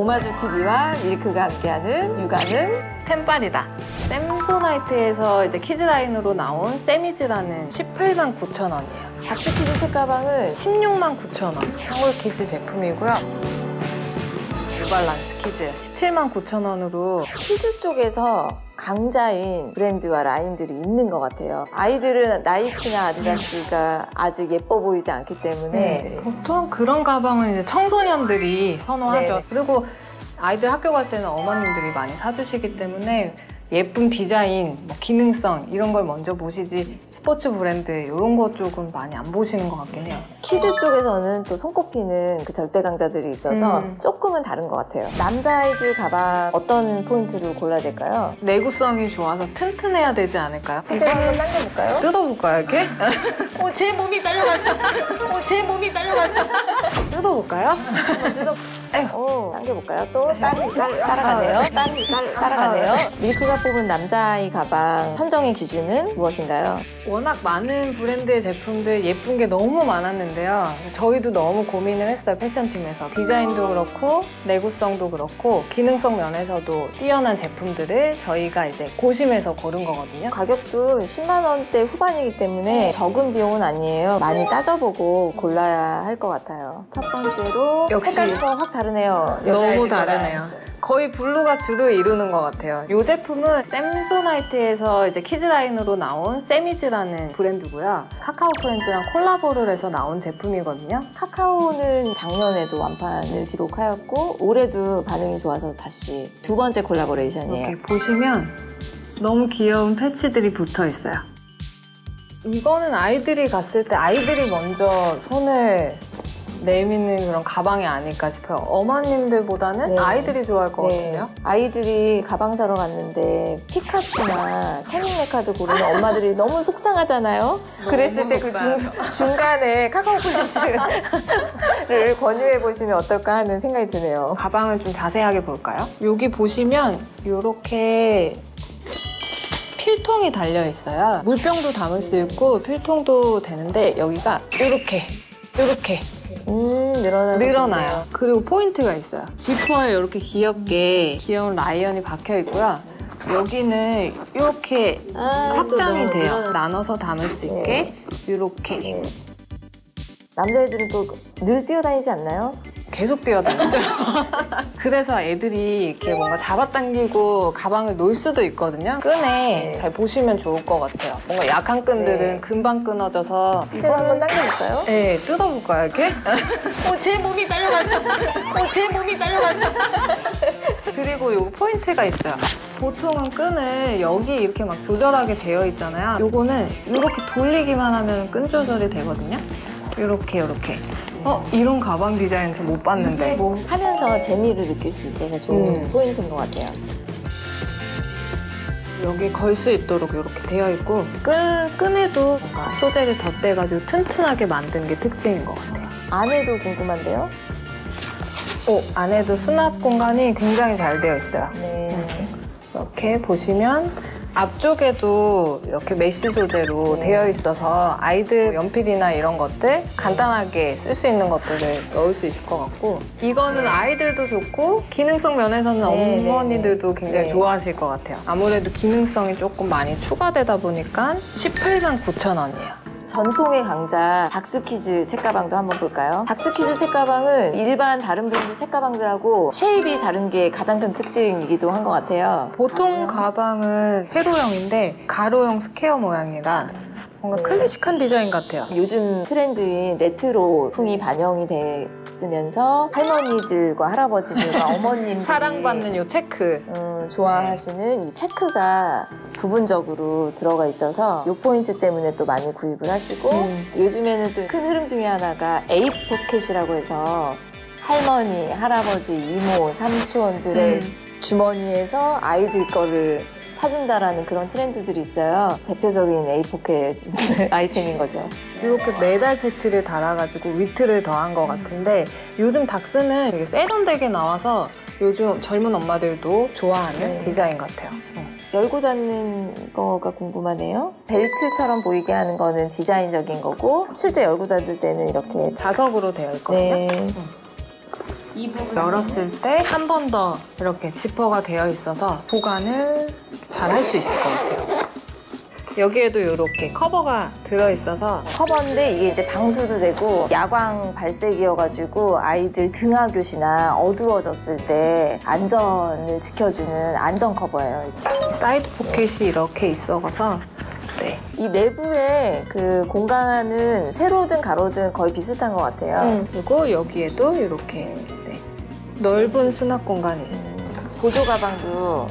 오마주 TV와 밀크가 함께하는 육아는 템빨이다. 샘소나이트에서 이제 키즈라인으로 나온 세미즈라는 18만 9천 원이에요. 닥스키즈 책가방은 16만 9천 원. 한글 키즈 제품이고요. 뉴발란스 키즈 17만 9천 원으로 키즈 쪽에서 강자인 브랜드와 라인들이 있는 것 같아요. 아이들은 나이키나 아디다스가 아직 예뻐 보이지 않기 때문에 보통 그런 가방은 이제 청소년들이 선호하죠. 네. 그리고 아이들 학교 갈 때는 어머님들이 많이 사주시기 때문에 예쁜 디자인, 뭐 기능성 이런 걸 먼저 보시지 스포츠 브랜드 이런 거 쪽은 많이 안 보시는 것 같긴 해요. 키즈 쪽에서는 또 손꼽히는 그 절대 강자들이 있어서 음. 조금은 다른 것 같아요. 남자아이들 가방 어떤 포인트를 골라야 될까요? 내구성이 좋아서 튼튼해야 되지 않을까요? 실제로 한번 당겨볼까요? 뜯어볼까요, 이렇게? 어, 제 몸이 딸려간다. 어, 제 몸이 딸려간다. 뜯어볼까요? 한번 뜯어. 오, 당겨볼까요? 또 따, 따, 따라가네요. 따, 따, 따라가네요. 밀크가 뽑은 남자아이 가방 선정의 기준은 무엇인가요? 워낙 많은 브랜드의 제품들 예쁜 게 너무 많았는데요. 저희도 너무 고민을 했어요, 패션팀에서. 디자인도 그렇고, 내구성도 그렇고, 기능성 면에서도 뛰어난 제품들을 저희가 이제 고심해서 고른 거거든요. 가격도 10만 원대 후반이기 때문에 적은 비용은 아니에요. 많이 따져보고 골라야 할 것 같아요. 첫 번째로 역시. 색깔부터 확 다 르네요. 너무 다르네요. 거의 블루가 주를 이루는 것 같아요. 이 제품은 샘소나이트에서 이제 키즈 라인으로 나온 세미즈라는 브랜드고요. 카카오 프렌즈랑 콜라보를 해서 나온 제품이거든요. 카카오는 작년에도 완판을 기록하였고 올해도 반응이 좋아서 다시 두 번째 콜라보레이션이에요. 이렇게 보시면 너무 귀여운 패치들이 붙어 있어요. 이거는 아이들이 갔을 때 아이들이 먼저 손을 내미는 그런 가방이 아닐까 싶어요. 어머님들보다는 네. 아이들이 좋아할 것 네, 같은데요. 아이들이 가방 사러 갔는데 피카츄나 태닝 메카드 고르는 엄마들이 너무 속상하잖아요. 그랬을 때 그 중간에 카카오 플러스를 권유해 보시면 어떨까 하는 생각이 드네요. 가방을 좀 자세하게 볼까요? 여기 보시면 이렇게 필통이 달려 있어요. 물병도 담을 수 있고 필통도 되는데 여기가 이렇게 이렇게 음, 늘어나요. 늘어나요. 그리고 포인트가 있어요. 지퍼에 이렇게 귀엽게 귀여운 라이언이 박혀 있고요. 여기는 이렇게 아, 확장이 또 돼요. 나눠서 담을 수 있게 이렇게 남자애들은 또 늘 뛰어다니지 않나요? 계속 뛰어다니죠. 그래서 애들이 이렇게 뭔가 잡아당기고 가방을 놓을 수도 있거든요. 끈에 잘 보시면 좋을 것 같아요. 뭔가 약한 끈들은 네. 금방 끊어져서 실제로 한번 당겨볼까요? 네, 뜯어볼까요, 이렇게? 어, 제 몸이 딸려간다. 어, 제 몸이 딸려간다. 그리고 요거 포인트가 있어요. 보통은 끈을 여기 이렇게 막 조절하게 되어 있잖아요. 요거는 이렇게 돌리기만 하면 끈 조절이 되거든요. 이렇게 이렇게. 어 이런 가방 디자인에서 못 봤는데. 뭐 하면서 재미를 느낄 수 있어서 좋은 음. 포인트인 것 같아요. 여기 걸 수 있도록 이렇게 되어 있고 끈 끈에도 뭔가 소재를 덧대가지고 튼튼하게 만든 게 특징인 것 같아요. 안에도 궁금한데요? 오 안에도 수납 공간이 굉장히 잘 되어 있어요. 네. 이렇게 보시면 앞쪽에도 이렇게 메쉬 소재로 네. 되어 있어서 아이들 연필이나 이런 것들 간단하게 쓸 수 있는 것들을 넣을 수 있을 것 같고 이거는 아이들도 좋고 기능성 면에서는 네, 네, 어머니들도 네. 굉장히 네. 좋아하실 것 같아요. 아무래도 기능성이 조금 많이 추가되다 보니까 18만 9천 원이에요. 전통의 강자 닥스키즈 책가방도 한번 볼까요? 닥스키즈 책가방은 일반 다른 브랜드 책가방들하고 쉐입이 다른 게 가장 큰 특징이기도 한 것 같아요. 보통 가방은 세로형인데 가로형 스퀘어 모양이라 뭔가 네. 클래식한 디자인 같아요. 요즘 트렌드인 레트로 풍이 반영이 됐으면서 할머니들과 할아버지들과 어머님들이 사랑받는 요 체크. 음, 좋아하시는 이 체크가 부분적으로 들어가 있어서 이 포인트 때문에 또 많이 구입을 하시고 음. 요즘에는 또 큰 흐름 중에 하나가 에잇 포켓이라고 해서 할머니, 할아버지, 이모, 삼촌들의 음. 주머니에서 아이들 거를 사준다라는 그런 트렌드들이 있어요. 대표적인 에잇 포켓 아이템인 거죠. 이렇게 메달 패치를 달아가지고 위트를 더한 것 같은데 요즘 닥스는 되게 세련되게 나와서 요즘 젊은 엄마들도 좋아하는 네. 디자인 같아요. 열고 닫는 거가 궁금하네요. 벨트처럼 보이게 하는 거는 디자인적인 거고 실제 열고 닫을 때는 이렇게 자석으로 되어 있거든요. 네. 이 부분 열었을 때 한 번 더 이렇게 지퍼가 되어 있어서 보관을 잘 할 수 있을 것 같아요. 여기에도 이렇게 커버가 들어있어서 커버인데 이게 이제 방수도 되고 야광 발색이어가지고 아이들 등하굣이나 어두워졌을 때 안전을 지켜주는 안전 커버예요. 사이드 포켓이 이렇게 있어서 네. 이 내부에 그 공간은 세로든 가로든 거의 비슷한 것 같아요. 그리고 여기에도 이렇게 네. 넓은 수납 공간이 있어요. 음, 보조 가방도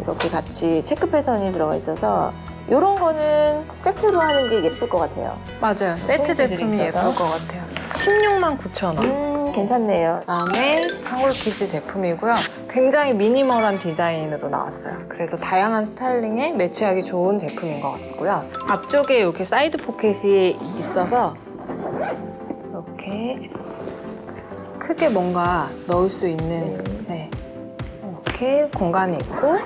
이렇게 같이 체크 패턴이 들어가 있어서 이런 거는 세트로 하는 게 예쁠 것 같아요. 맞아요. 세트 제품이 예쁠 있어서. 것 같아요. 16만 9천 원. 음, 괜찮네요. 그다음에 한골키즈 제품이고요. 굉장히 미니멀한 디자인으로 나왔어요. 그래서 다양한 스타일링에 매치하기 좋은 제품인 것 같고요. 앞쪽에 이렇게 사이드 포켓이 있어서 이렇게 크게 뭔가 넣을 수 있는 네. 이렇게 공간이 있고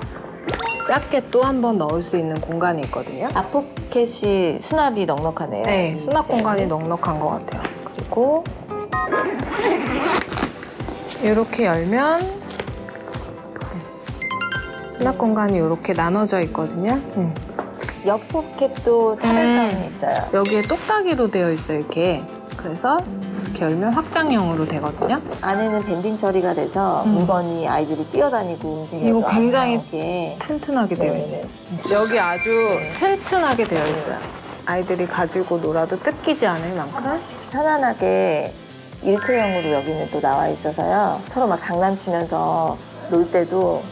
작게 또 한 번 넣을 수 있는 공간이 있거든요. 앞포켓이 수납이 넉넉하네요. 네, 수납. 공간이 넉넉한 것 같아요. 그리고 이렇게 열면 수납 공간이 이렇게 나눠져 있거든요. 음. 옆 포켓도 차별점이 음. 있어요. 여기에 똑딱이로 되어 있어요, 이렇게. 그래서 이렇게 열면 확장형으로 되거든요. 안에는 밴딩 처리가 돼서 음. 물건이 아이들이 뛰어다니고 움직여도 이거 굉장히. 튼튼하게 되어 있어요. 네네. 여기 아주 튼튼하게 되어 있어요. 아이들이 가지고 놀아도 뜯기지 않을 만큼. 편안하게 일체형으로 여기는 또 나와 있어서요. 서로 막 장난치면서 놀 때도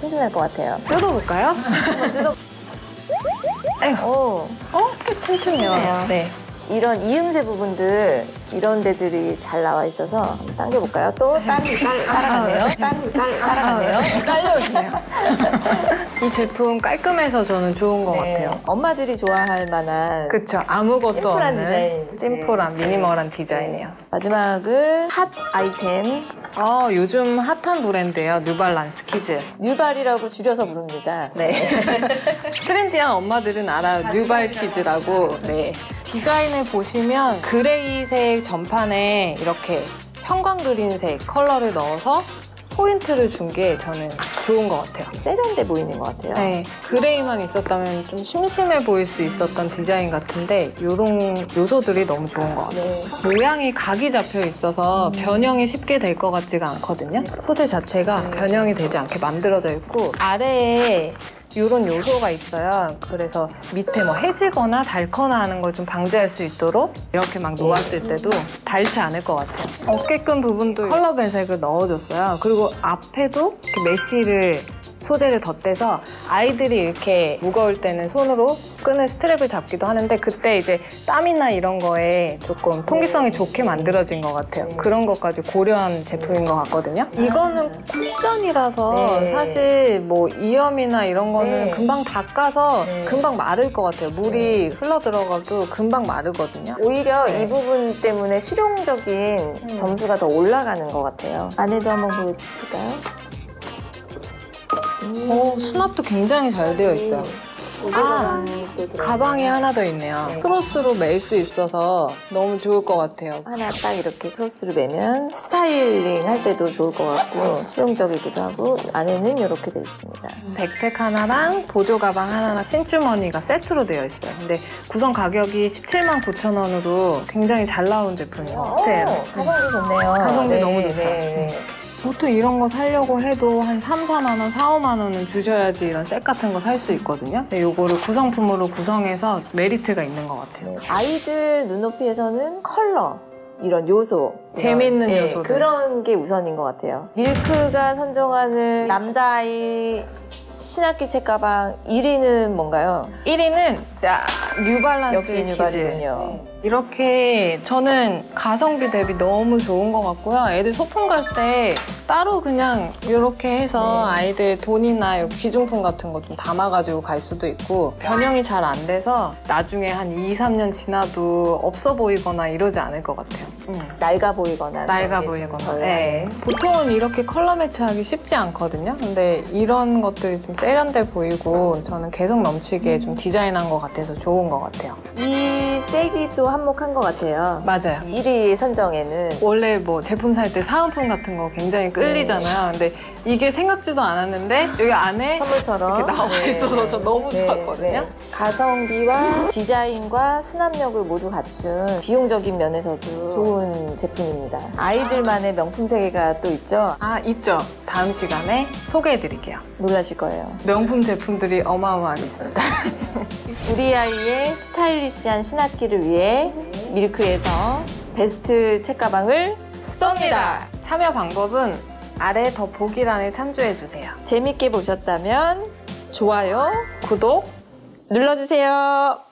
튼튼할 것 같아요. 뜯어볼까요? 한번 뜯어. 에휴. 오, 어? 꽤. 튼튼해요. 네. 이런 이음새 부분들 이런 데들이 잘 나와 있어서 한번 당겨볼까요? 또 따, 따, 따라가네요. 따, 따, 따라가네요. 딸려오시네요. 이 제품 깔끔해서 저는 좋은 것 네, 같아요. 엄마들이 좋아할 만한 그쵸. 아무것도 심플한 없는 디자인. 심플한 미니멀한 디자인이에요. 마지막은 핫 아이템 어, 요즘 핫한 브랜드예요. 뉴발란스 키즈. 뉴발이라고 줄여서 부릅니다. 네. 트렌디한 엄마들은 알아요. 뉴발 키즈라고. 네. 디자인을 보시면 그레이색 전판에 이렇게 형광 그린색 컬러를 넣어서 포인트를 준 게 저는 좋은 것 같아요. 세련돼 보이는 것 같아요. 네, 그레이만 있었다면 좀 심심해 보일 수 있었던 디자인 같은데 이런 요소들이 너무 좋은 것 같아요. 네. 모양이 각이 잡혀 있어서 변형이 쉽게 될 것 같지가 않거든요. 소재 자체가 변형이 되지 않게 만들어져 있고 아래에 이런 요소가 있어요. 그래서 밑에 뭐 해지거나 닳거나 하는 걸 좀 방지할 수 있도록 이렇게 막 놓았을 때도 닳지 않을 것 같아요. 어깨끈 부분도 컬러 배색을 넣어줬어요. 그리고 앞에도 이렇게 메쉬를 소재를 덧대서 아이들이 이렇게 무거울 때는 손으로 끈을 스트랩을 잡기도 하는데 그때 이제 땀이나 이런 거에 조금 통기성이 좋게 만들어진 것 같아요. 그런 것까지 고려한 제품인 것 같거든요. 이거는 쿠션이라서 네. 사실 뭐 이염이나 이런 거는 네. 금방 닦아서 네. 금방 마를 것 같아요. 물이 흘러 들어가도 금방 마르거든요. 오히려 네. 이 부분 때문에 실용적인 점수가 더 올라가는 것 같아요. 안에도 한번 보여주실까요? 음. 오, 수납도 굉장히 잘 되어 있어요. 아, 가방이 하나 더 있네요. 네. 크로스로 멜 수 있어서 너무 좋을 것 같아요. 하나 딱 이렇게 크로스를 매면 스타일링 할 때도 좋을 것 같고 실용적이기도 하고 안에는 이렇게 돼 있습니다. 백팩 하나랑 보조 가방 하나랑 신주머니가 세트로 되어 있어요. 근데 구성 가격이 17만 9천 원으로 굉장히 잘 나온 제품인 것 같아요. 오, 가성비 좋네요. 가성비 너무 좋죠. 네. 보통 이런 거 사려고 해도 한 3, 4만 원, 4, 5만 원은 주셔야지 이런 셋 같은 거 살 수 있거든요. 근데 요거를 구성품으로 구성해서 메리트가 있는 것 같아요. 네. 아이들 눈높이에서는 컬러 이런 요소 재미있는 네, 요소들. 그런 게 우선인 것 같아요. 밀크가 선정하는 남자아이 신학기 책 가방 1위는 뭔가요? 1위는 뉴발란스 역시. 뉴발이군요. 이렇게 저는 가성비 대비 너무 좋은 것 같고요. 애들 소풍 갈 때 따로 그냥 이렇게 해서 네. 아이들 돈이나 이렇게 귀중품 같은 거 좀 담아가지고 갈 수도 있고 변형이 잘 안 돼서 나중에 한 2, 3년 지나도 없어 보이거나 이러지 않을 것 같아요. 음. 낡아 보이거나 낡아 보이거나. 덜 네. 보통은 이렇게 컬러 매치하기 쉽지 않거든요. 근데 이런 것들이 좀 세련돼 보이고 저는 개성 넘치게 좀 디자인한 것 같아서 좋은 것 같아요. 이 색이 또 한몫한 것 같아요. 맞아요. 1위 선정에는 원래 뭐 제품 살 때 사은품 같은 거 굉장히 끌리잖아요. 근데 이게 생각지도 않았는데 여기 안에 선물처럼 이렇게 나와 있어서 저 너무 좋았거든요. 가성비와 디자인과 수납력을 모두 갖춘 비용적인 면에서도 좋은 제품입니다. 아이들만의 명품 세계가 또 있죠. 아 있죠. 다음 시간에 소개해드릴게요. 놀라실 거예요. 명품 제품들이 어마어마하게 있습니다. 우리 아이의 스타일리시한 신학기를 위해 밀크에서 베스트 책가방을 쏩니다. 참여 방법은 아래 더보기란에 참조해주세요. 재밌게 보셨다면 좋아요 구독 눌러주세요.